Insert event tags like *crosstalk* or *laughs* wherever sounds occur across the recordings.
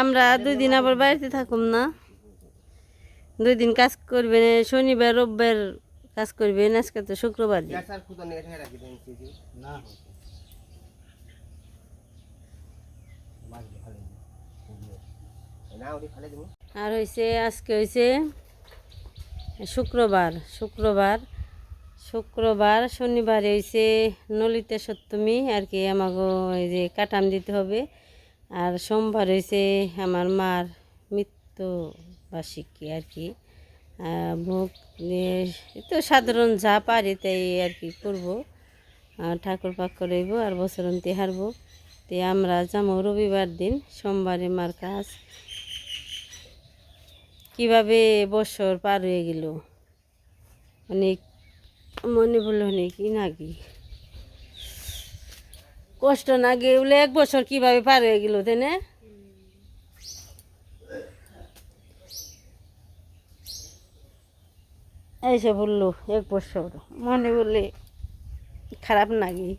আমরা দুই দিন আবার বাড়িতে থাকুম না। দুই দিন কাজ করবেন শনিবার রোববার কাজ করবেন আজকে তো শুক্রবার আর হয়েছে আজকে হয়েছে শুক্রবার শুক্রবার শুক্রবার, শনিবার হয়েছে নলিতা সপ্তমী, আর কি আমাকে এই যে কাটাম দিতে হবে। আর সোমবার হয়েছে আমার মার মৃত্যু মৃত্যুবার্ষিকী, আর কি। ভোগ তো সাধারণ যা পারি তাই আর কি করব। ঠাকুর পাক করাইব, আর বছরন্তি হারবো। তে আমরা যাব রবিবার দিন, সোমবারে মার কাজ। কীভাবে বছর পার হয়ে গেল? অনেক মনে বলল অনেক ই নাকি কষ্ট না গেলে এক বছর কীভাবে পার হয়ে গেল, তাই না? এসে বলল, এক বছর। মনে বললে খারাপ নাকি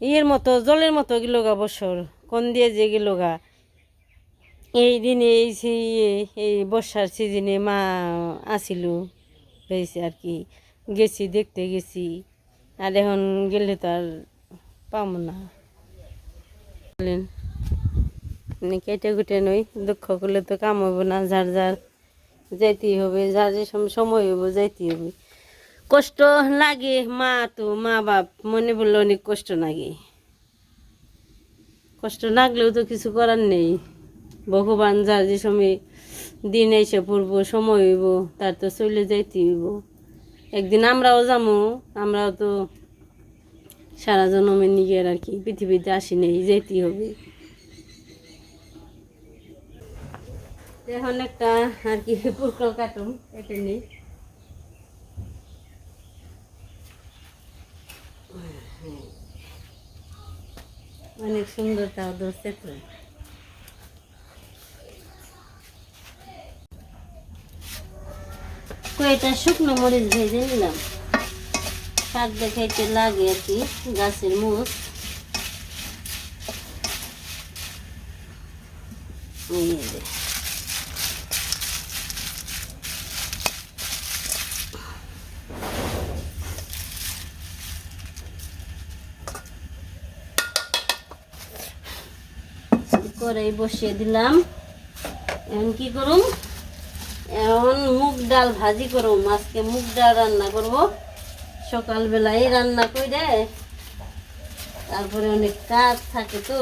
ইয়ের মতো, জলের মতো গেল গা বছর। কোন দিয়ে যে গেল গা? এই দিনে এই সেই এই বর্ষার সিজনে মা আসিল, হয়েছে আর কি। গেছি, দেখতে গেছি। আর এখন গেলে তো আর পাবো না। মানে কেটে কুটে নই, দুঃখ করলে তো কাম হইব না, যার যার যাইতেই হবে, যার যে সম- সময় হইব যাইতেই হবে। কষ্ট লাগে মা তো, মা বাপ, মনে বললে অনেক কষ্ট লাগে। কষ্ট লাগলেও তো কিছু করার নেই। ভগবান যার যে সময় দিন এসে পড়ব, সময় হইব, তার তো চলে যাইতে হইব। একদিন আমরাও যাব আমরাও তো সারা জন্মের নিজের আর কি, পৃথিবীতে আসি নেই যেতেই হবে। এখন একটা আর কি পুরকল কাটুন এটা নেই। অনেক সুন্দর তাও ধরছে তো। কয়েকটা শুকনো মরিচ ভেজে নিলাম। শাক দেখাইতে লাগে আর কি, গাছের মুখ। কড়াই বসিয়ে দিলাম। এখন কি করুম? এখন মুগ ডাল ভাজি করুম আজকে মুগ ডাল রান্না করব। সকালবেলায় রান্না করে তারপরে অনেক কাজ থাকে তো,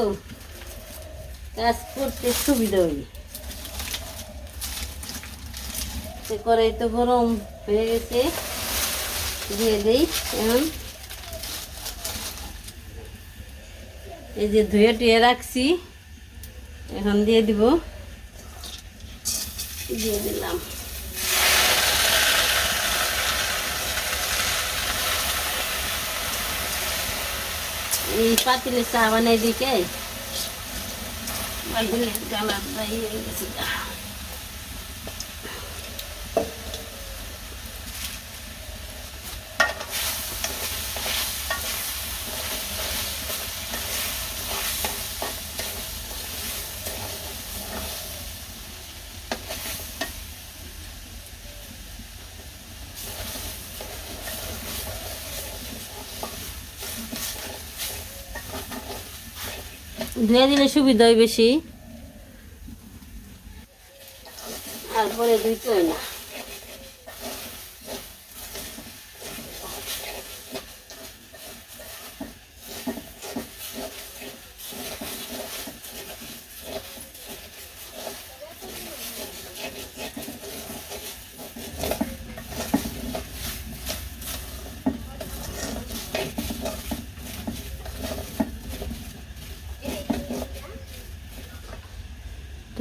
কাজ করতে সুবিধা হয়। সে তো গরম হয়ে গেছে, দিয়ে দেই এখন। এই যে ধুয়ে টুয়ে রাখছি, এখন দিয়ে দিব। দিয়ে দিলাম। এই পাতিলে চা বানাই দিকে। পাতিলে কালার হয়ে গেছে ধুয়ে দিলে সুবিধা হয় বেশি। তারপরে পরে ধুইতে হয় না।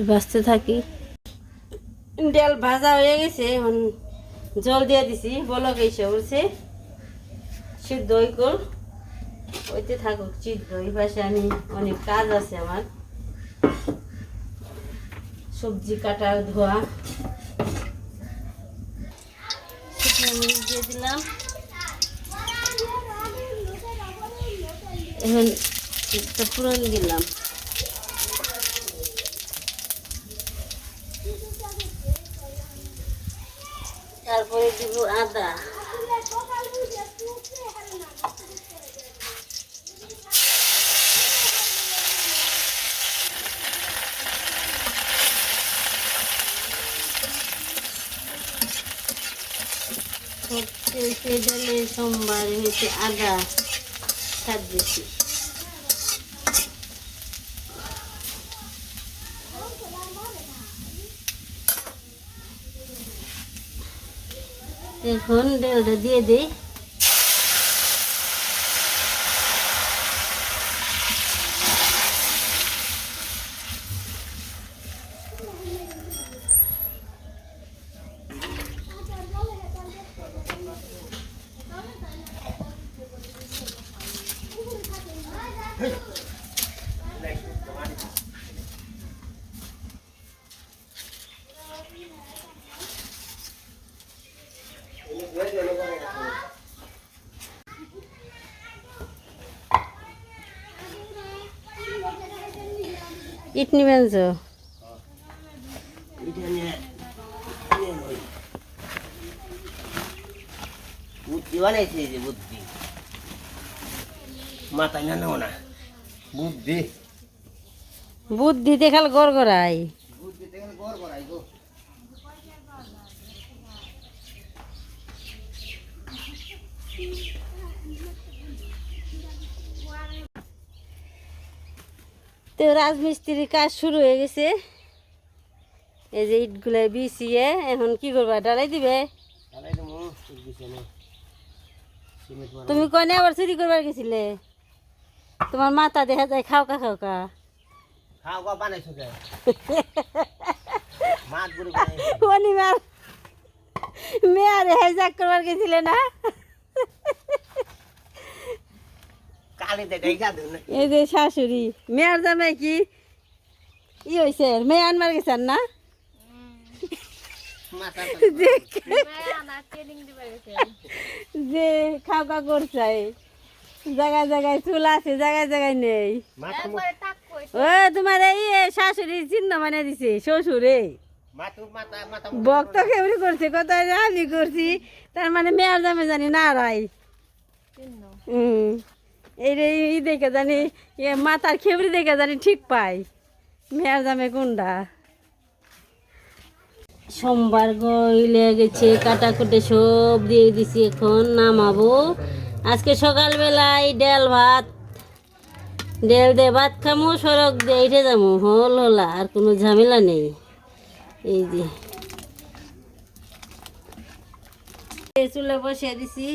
তো বাঁচতে থাকি। ডাল ভাজা হয়ে গেছে, এখন জল দিয়ে দিছি, বলক এসে উঠছে সিদ্ধ হই কর। ওইতে থাকুক সিদ্ধ ওই পাশে আমি অনেক কাজ আছে আমার। সবজি কাটা, ধোয়া। দিয়ে দিলাম। এখন পুরন দিলাম। তারপরে দিব আদা সবচেয়ে ডালে সোমবার হয়েছে আদা স্বাদ বেশি এখন ডালটা দিয়ে দিই। ইট নিবেন তো বুদ্ধি বানাইছে যে বুদ্ধি। মাথায় না নেও না। বুদ্ধি। বুদ্ধি দেখাল গড় গড়াই বুদ্ধি থেকে গড় করাই গো তো রাজমিস্ত্রির কাজ শুরু হয়ে গেছে। এই যে ইটগুলো বিছিয়ে এখন কি করবা? ডালাই দিবে? তুমি কনে আবার চুরি করবার গেছিলে? তোমার মাথা দেখা যায় খাওকা খাওকা। খাও গা বানাইছো কে? *laughs* মাছ বুড়ি বানাইছো কোনি মার মেয়ারে হাইজাক করবার গেছিলে না? এই যে শাশুড়ি মেয়ার জামে কি? ই হয়েছে মেয়ে আনবার গেছেন না? যে যে খাওয়া করছে জায়গায় জায়গায় চুল আছে জায়গায় জায়গায় নেই। ও তোমার এই শাশুড়ি চিহ্ন মানে দিছে শ্বশুরে। বক্ত খেউরি করছে কত আমি করছি তার মানে মেয়ার জামে জানি না রাই হুম। এই দেখে জানি মাথার খেউরি দেখে জানি ঠিক পাই। মেয়ার জামে কোনটা সোমবার গইলে গেছে কাটাকুটে সব দিয়ে দিছি, এখন নামাবো। আজকে সকালবেলায় ডেল ভাত, ডেল দে ভাত খামো, সড়ক দিয়ে উঠে যাব হল হলা, আর কোনো ঝামেলা নেই। এই যে। চুলে বসিয়ে দিছি।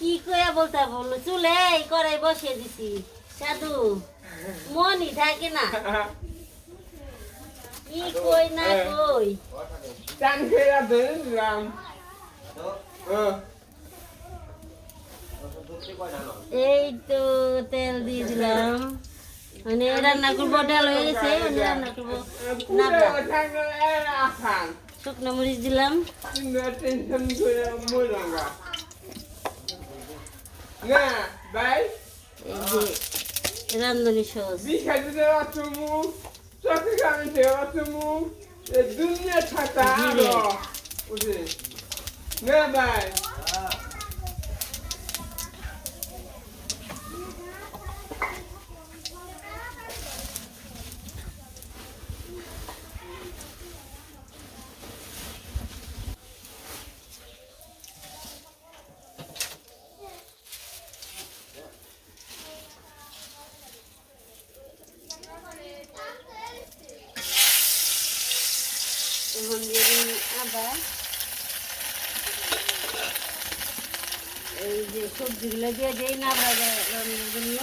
কি কয়া বলতা বলো চুলে করাই বসিয়ে দিছি। সাধু মনই থাকে না। কি কই না কই? চান খেয়ে ধরেছিলাম এই তো তেল দিয়ে দিলাম। মানে রান্না করব ডাল হয়ে গেছে মানে রান্না করব। শুকনো মরিচ দিলাম কিন্তু টেনশন করে মরলাম না ভাই এই যে রান্ধনি তুমি দুনিয়া ছাতা না ভাই এখন দিয়ে দিন আদা এই যে সবজিগুলো দিয়ে দিই না রান্নার জন্য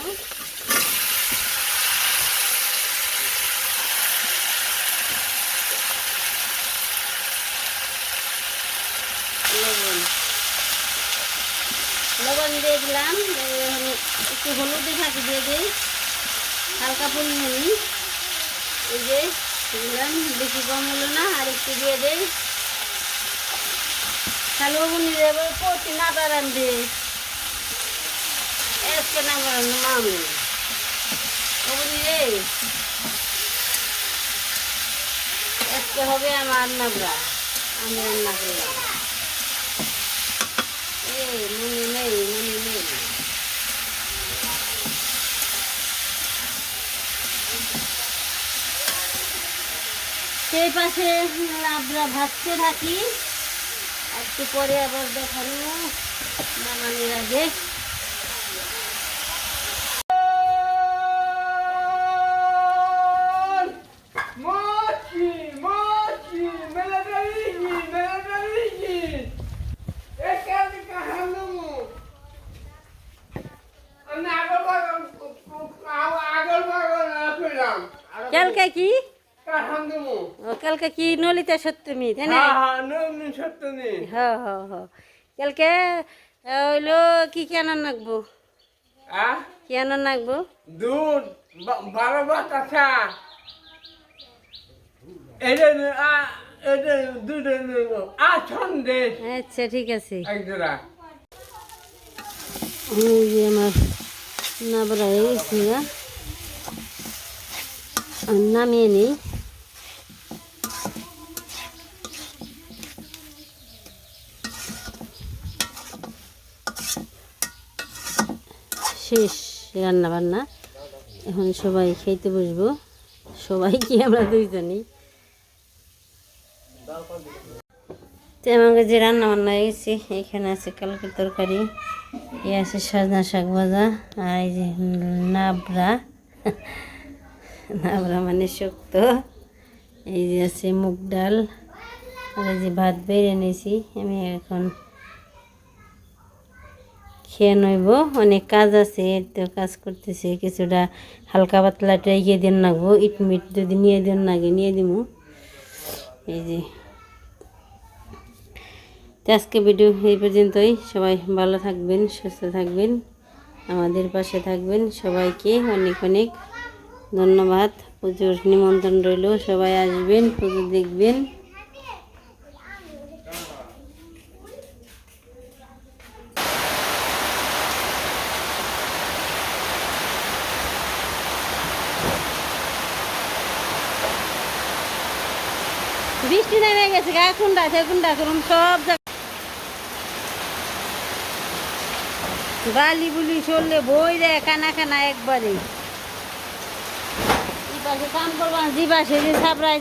লবণ। দিয়ে দিলাম একটু হলুদ ফাঁকি দিয়ে দিই। হালকা পরিমাণে। এই যে, দিলাম, বেশি কম হলো না, আর একটু দিয়ে দেই। কালো বুনি দেবো প্রতি না দাঁড়ান দে রে আজকে হবে আমার নাবরা আমি রান্না করলাম এই মনে নেই মনে নেই সেই পাশে লাবড়া ভাজতে থাকি। একটু পরে আবার দেখানো নামানোর আগে কি নলিতা সত্যমি তাই না? হ হ হ। কালকে হইল কি কেন নাকবো কেন নাকবো দুধ বারো বাতাসা এটা এটা দুধে নেব। সন্দেশ। আচ্ছা ঠিক আছে। একজোড়া আমার নাবরা হয়ে গেছে নামিয়ে নিই। শেষ রান্না বান্না এখন সবাই খেতে বসবো। সবাই কি আমরা দুইজনই? আমাকে যে রান্না বান্না হয়ে গেছে, এখানে আছে কালকের তরকারি, এ আছে সাজনা শাক ভাজা, আর এই যে নাবরা নাবড়া মানে শক্ত। এই যে আছে মুগ ডাল। আর এই যে ভাত বেড়ে নিয়েছি, আমি এখন খেয়ে নইব অনেক কাজ আছে, তো কাজ করতেছে, কিছুটা হালকা পাতলাটা এগিয়ে দিন নাগবো ইট মিট যদি নিয়ে দিন নাগে নিয়ে দিমু। এই যে। তো আজকে ভিডিও এই পর্যন্তই। সবাই ভালো থাকবেন, সুস্থ থাকবেন, আমাদের পাশে থাকবেন। সবাইকে অনেক অনেক ধন্যবাদ। পুজোর নিমন্ত্রণ রইল। সবাই আসবেন, পুজো দেখবেন। বৃষ্টি নেমে গেছে গা কুন্ডা আছে কুন্ডা করুন সব গালি বালি চললে বই দেয় কানা কানা একবারে।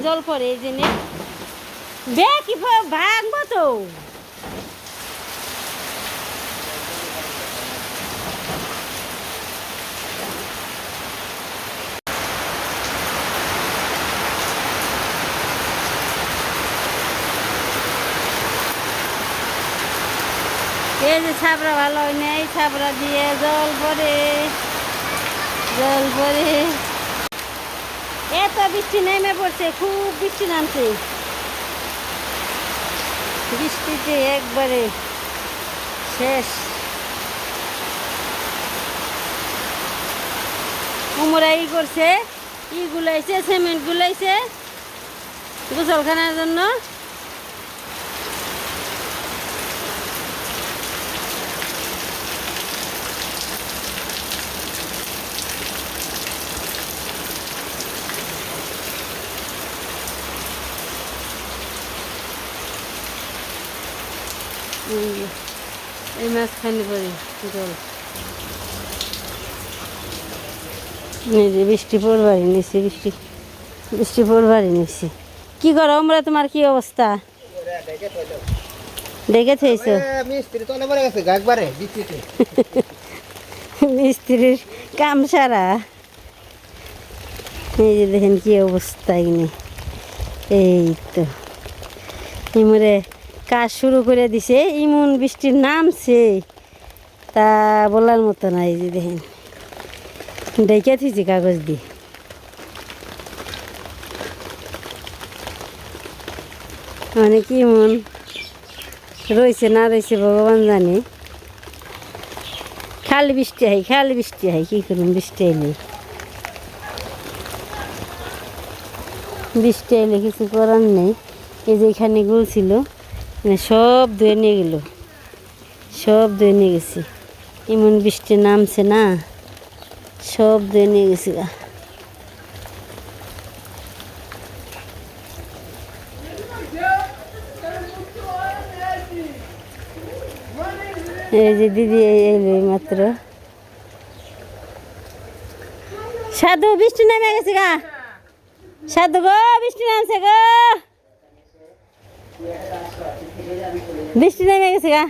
জল পরে এই জন্যে। বে ভাঙবো তো। এই যে ছাবড়া ভালো হয় না, এই ছাবড়া দিয়ে জল পরে জল পরে এত বৃষ্টি নেমে পড়ছে, খুব বৃষ্টি নামছে। বৃষ্টিতে একবারে শেষ। কুমড়া ই করছে, ই গুলাইছে, সিমেন্ট গুলাইছে গোসলখানার জন্য। এই মাঝখানে পরে জল। যে বৃষ্টি পড়বারই নিছি বৃষ্টি বৃষ্টি পড়বারই নিছি। কি করো আমরা তোমার কি অবস্থা? ডেকে থেয়েছ *laughs* মিস্ত্রির কাম সারা। এই যে দেখেন কি অবস্থা এই তো। ইমরে কাজ শুরু করে দিছে, ইমন বৃষ্টির নামছে। তা বলার মতো না, এই যে দেখেন। ডেকে থিছি কাগজ দিয়ে। মানে কি মন রয়েছে না রয়েছে ভগবান জানে। খালি বৃষ্টি হয় খালি বৃষ্টি হয় কী করুন বৃষ্টি এলে বৃষ্টি এলে কিছু করার নেই। এই যে এখানে গুল ছিল। মানে সব ধুয়ে নিয়ে গেল। সব ধুয়ে নিয়ে গেছি। এমন বৃষ্টি নামছে না। সব দিয়ে নিয়ে গেছে গা। এই যে দিদি এলো মাত্র। সাধু, বৃষ্টি নেমে গেছে গা। সাধু গো, বৃষ্টি নামছে গো। বৃষ্টি নেমে গেছে গা।